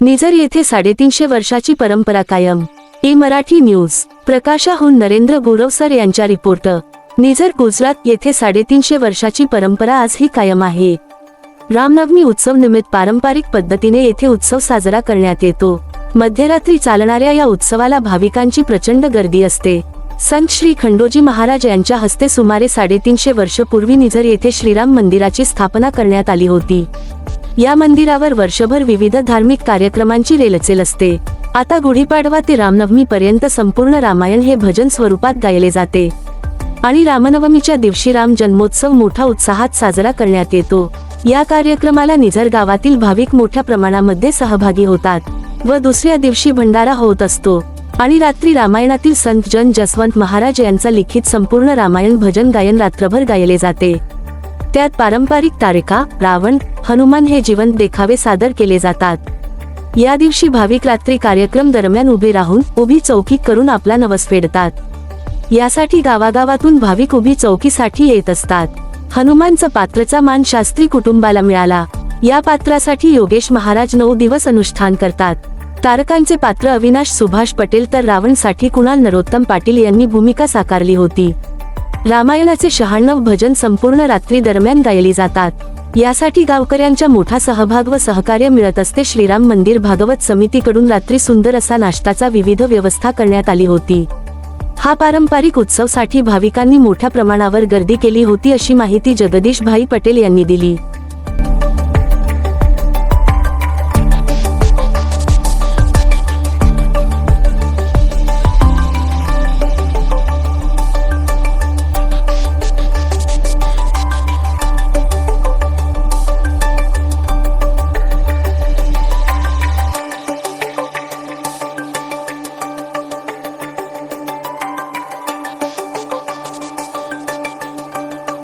निझर येथे साडेतीनशे वर्षाची परंपरा कायम. E Marathi news. प्रकाशाहून नरेंद्र गुरवसर यांच्या रिपोर्ट. निजर गुजरात येथे साडेतीनशे वर्षाची परंपरा आजही कायम आहे. रामनवमी उत्सव निमित्त पारंपरिक पद्धतीने येथे उत्सव साजरा करण्यात येतो. मध्यरात्री चालणाऱ्या या उत्सवाला भाविकांची प्रचंड गर्दी असते. संत श्री खंडोजी महाराज यांच्या हस्ते सुमारे साडेतीनशे वर्षपूर्वी निझर येथे श्रीराम मंदिराची स्थापना करण्यात आली होती. या मंदिरावर वर्षभर विविध धार्मिक कार्यक्रमांची रेलचेल असते. आता गुढीपाडवा ते रामनवमी पर्यंत संपूर्ण रामायण हे भजन स्वरूपात गायले जाते. आणि रामनवमीच्या दिवशी राम जन्मोत्सव मोठा उत्साहात साजरा करण्यात येतो. या कार्यक्रमाला निझर गावातील भाविक मोठ्या प्रमाणामध्ये सहभागी होतात व दुसऱ्या दिवशी भंडारा होत असतो. आणि रात्री रामायणातील संत जन जसवंत महाराज यांचा लिखित संपूर्ण रामायण भजन गायन रात्रभर गायले जाते. त्यात पारंपरिक तारका रावण हनुमान हे जिवंत देखावे सादर केले जातात. या दिवशी भाविक रात्री कार्यक्रम दरम्यान उभे राहून उभी चौकी करून आपला नवस फेडतात. यासाठी गावागावातून भाविक उभी चौकीसाठी येत असतात. हनुमानचं पात्रचा मान शास्त्री कुटुंबाला मिळाला. या पात्रासाठी योगेश महाराज नऊ दिवस अनुष्ठान करतात. तारकांचे पात्र अविनाश सुभाष पटेल तर रावणसाठी कुणाल नरोत्तम पाटील यांनी भूमिका साकारली होती. रामायणाचे शहाण्णव भजन संपूर्ण रात्री दरम्यान गायली जातात. यासाठी गावकऱ्यांच्या मोठा सहभाग व सहकार्य मिळत असते श्रीराम मंदिर भागवत समितीकडून रात्री सुंदर असा नाश्ताचा विविध व्यवस्था करण्यात आली होती. हा पारंपरिक उत्सवसाठी भाविकांनी मोठ्या प्रमाणावर गर्दी केली होती अशी माहिती जगदीश भाई पटेल यांनी दिली.